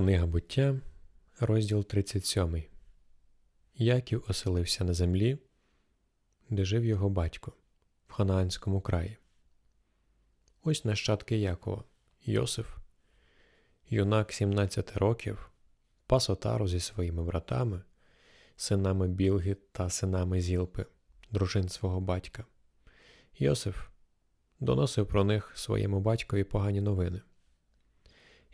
Книга буття, розділ 37. Яків оселився на землі, де жив його батько в Ханаанському краї. Ось нащадки Якова, Йосиф, юнак 17 років, пас отару зі своїми братами, синами Білги та синами Зілпи, дружин свого батька. Йосиф доносив про них своєму батькові погані новини.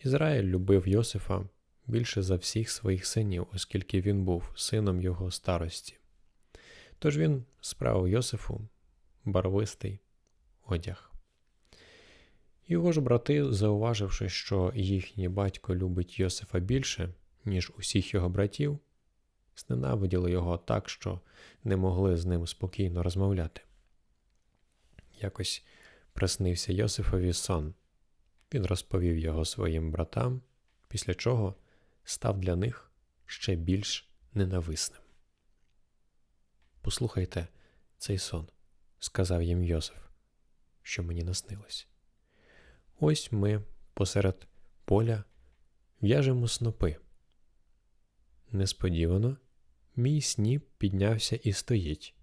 Ізраїль любив Йосифа більше за всіх своїх синів, оскільки він був сином його старості. Тож він справив Йосифу барвистий одяг. Його ж брати, зауваживши, що їхній батько любить Йосифа більше, ніж усіх його братів, зненавиділи його так, що не могли з ним спокійно розмовляти. Якось приснився Йосифові сон. Він розповів його своїм братам, після чого став для них ще більш ненависним. Послухайте цей сон, сказав їм Йосиф, що мені наснилось. Ось ми посеред поля в'яжемо снопи. Несподівано мій сніп піднявся і стоїть.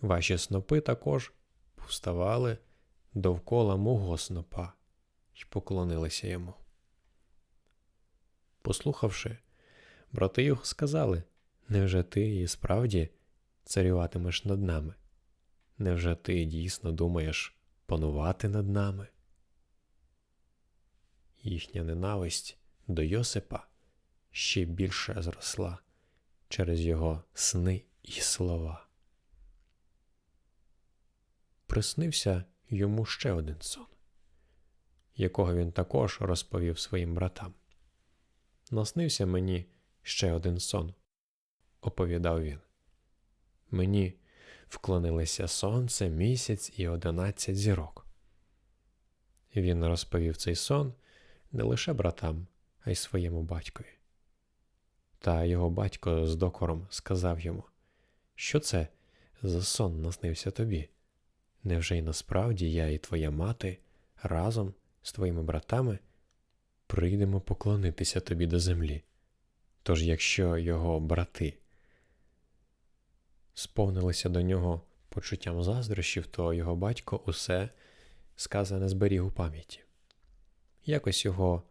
Ваші снопи також повставали довкола мого снопа й поклонилися йому. Послухавши, брати його сказали Невже ти і справді царюватимеш над нами? Невже ти дійсно думаєш панувати над нами? Їхня ненависть до Йосипа ще більше зросла через його сни і слова. Приснився йому ще один сон, якого він також розповів своїм братам. Наснився мені ще один сон, оповідав він. Мені вклонилися сонце, місяць і одинадцять зірок. Він розповів цей сон не лише братам, а й своєму батькові. Та його батько з докором сказав йому, що це за сон наснився тобі? Невже й насправді я і твоя мати разом з твоїми братами прийдемо поклонитися тобі до землі? Тож, якщо його брати сповнилися до нього почуттям заздрощів, то його батько усе сказане зберіг у пам'яті. Якось його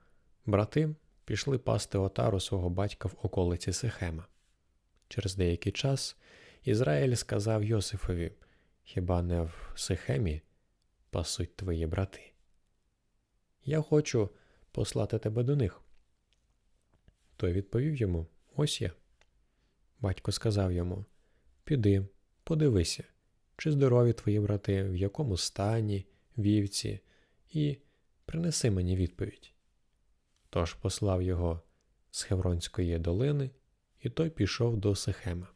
брати пішли пасти отару свого батька в околиці Сихема. Через деякий час Ізраїль сказав Йосифові Хіба не в Сихемі пасуть твої брати? Я хочу послати тебе до них. Той відповів йому Ось я. Батько сказав йому Піди, подивися, чи здорові твої брати, в якому стані, вівці, і принеси мені відповідь. Тож послав його з Хевронської долини, і той пішов до Сихема.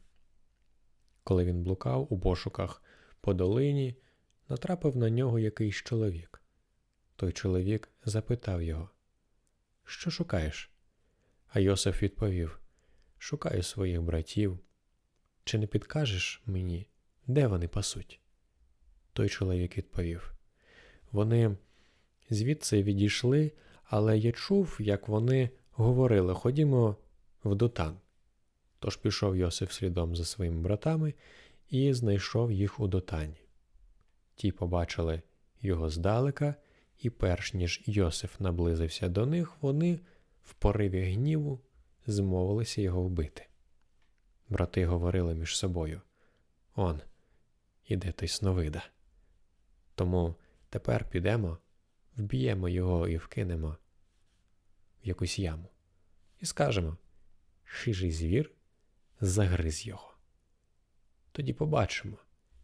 Коли він блукав у пошуках по долині, натрапив на нього якийсь чоловік. Той чоловік запитав його, Що шукаєш? А Йосиф відповів: Шукаю своїх братів. Чи не підкажеш мені, де вони пасуть? Той чоловік відповів: Вони звідси відійшли, але я чув, як вони говорили Ходімо в Дотан. Тож пішов Йосиф слідом за своїми братами і знайшов їх у дотані. Ті побачили його здалека, і, перш ніж Йосиф наблизився до них, вони в пориві гніву змовилися його вбити. Брати говорили між собою Он, іде той сновида. Тому тепер підемо, вб'ємо його і вкинемо в якусь яму, і скажемо хижий звір загриз його. Тоді побачимо,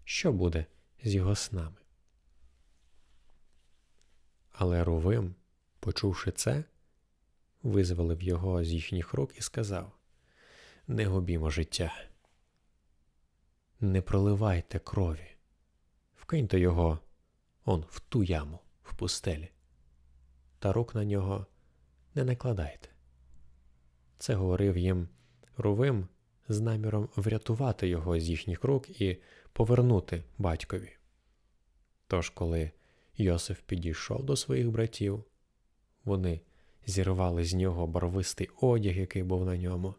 що буде з його снами. Але Рувим, почувши це, визволив його з їхніх рук і сказав Не губімо життя, не проливайте крові, вкиньте його он в ту яму в пустелі, та рук на нього не накладайте. Це говорив їм Рувим з наміром врятувати його з їхніх рук і повернути батькові. Тож, коли Йосиф підійшов до своїх братів, вони зірвали з нього барвистий одяг, який був на ньому,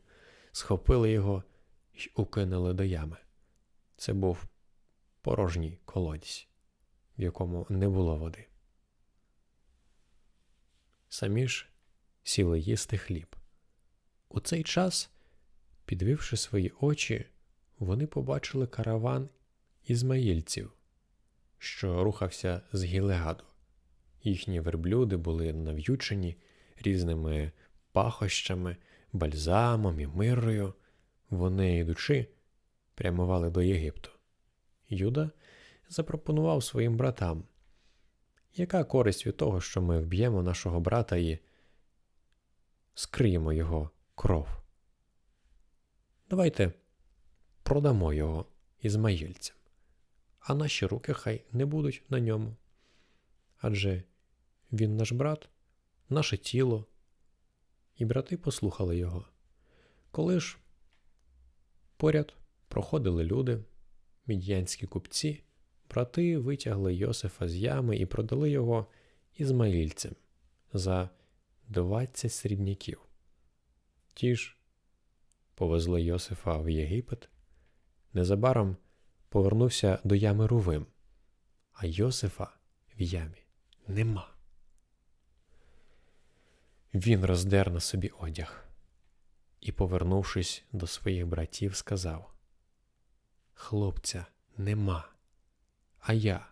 схопили його й укинули до ями. Це був порожній колодязь, в якому не було води. Самі ж сіли їсти хліб. У цей час, підвівши свої очі, вони побачили караван ізмаїльців, що рухався з Гілеаду. Їхні верблюди були нав'ючені різними пахощами, бальзамом і мирою. Вони, йдучи, прямували до Єгипту. Юда запропонував своїм братам, яка користь від того, що ми вб'ємо нашого брата і скриємо його кров? Давайте продамо його ізмаїльцям, а наші руки хай не будуть на ньому. Адже він наш брат, наше тіло, і брати послухали його. Коли ж поряд проходили люди, мід'янські купці, брати витягли Йосифа з ями і продали його ізмаїльцям за 20 срібняків. Ті ж повезли Йосифа в Єгипет. Незабаром повернувся до ями Рувим, а Йосифа в ямі нема. Він роздер на собі одяг і, повернувшись до своїх братів, сказав: Хлопця нема, а я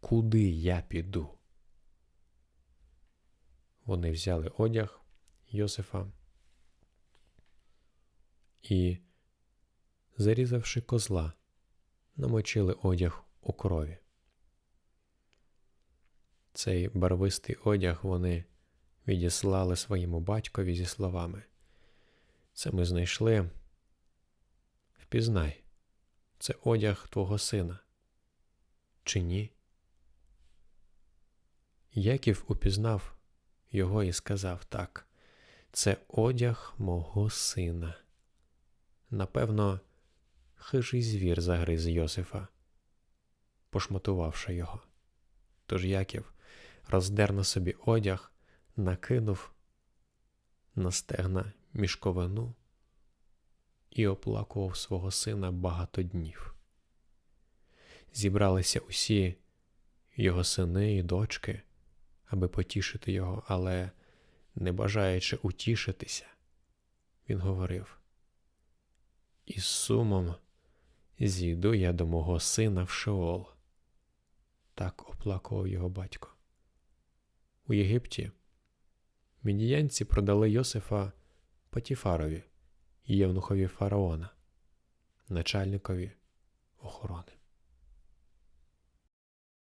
куди я піду? Вони взяли одяг Йосифа і, зарізавши козла, намочили одяг у крові. Цей барвистий одяг вони відіслали своєму батькові зі словами. Це ми знайшли. Впізнай, це одяг твого сина. Чи ні? Яків упізнав його і сказав так, це одяг мого сина. Напевно, хижий звір загриз Йосифа, пошматувавши його. Тож Яків роздер на собі одяг, накинув на стегна мішковину і оплакував свого сина багато днів. Зібралися усі його сини і дочки, аби потішити його, але, не бажаючи утішитися, він говорив: Із сумом зійду я до мого сина в Шеол. Так оплакував його батько. У Єгипті Мідіянці продали Йосифа Патіфарові, євнухові фараона, начальникові охорони.